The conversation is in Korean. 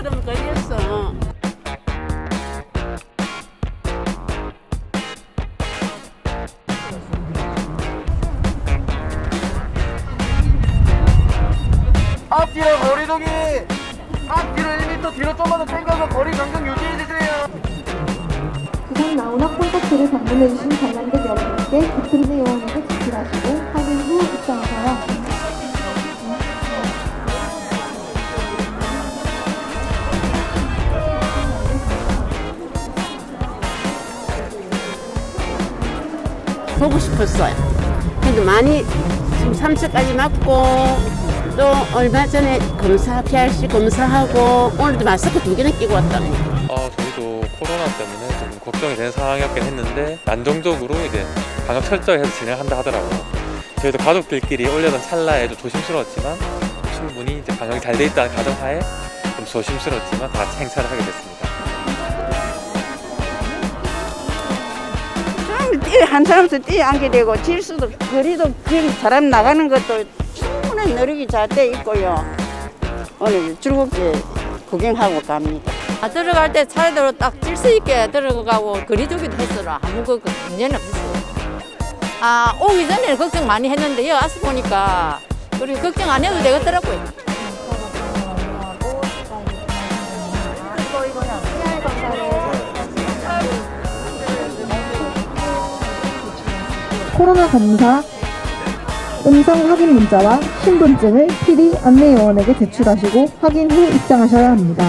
시간처럼 걸렸어. 앞뒤로 거리 두기. 앞뒤로 1m 뒤로 좀만 더 당겨서 거리 변경 유지해주세요. 지상 나오나 콘서트를 방문해주신 관람객 여러분께 깊은 내용에게 지키라. 보고 싶었어요. 근데 많이 지금 3차까지 맞고 또 얼마 전에 검사 PRC 검사하고 오늘도 마스크 두 개나 끼고 왔답니다. 어, 저희도 코로나 때문에 좀 걱정이 되는 상황이었긴 했는데 안정적으로 이제 방역 철저히 해서 진행한다 하더라고요. 저희도 가족들끼리 올려던 찰나에 좀 조심스러웠지만 충분히 이제 방역이 잘 돼 있다는 가정하에 좀 조심스러웠지만 다 행사를 하게 됐습니다. 좀 뛰어 한 사람도 뛰어앉게 되고 질수도 거리도 길 사람 나가는 것도 충분히 느리게 잘돼 있고요. 오늘 즐겁게 구경하고 갑니다. 아, 들어갈 때 차례대로 딱 질서 있게 들어가고 거리두기도 했어라. 아무 그 문제는 없었어요. 아, 오기 전에는 걱정 많이 했는데 여기 와서 보니까 우리 걱정 안 해도 되겠더라고요. 코로나 검사 음성 확인 문자와 신분증을 PD 안내 요원에게 제출하시고 확인 후 입장하셔야 합니다.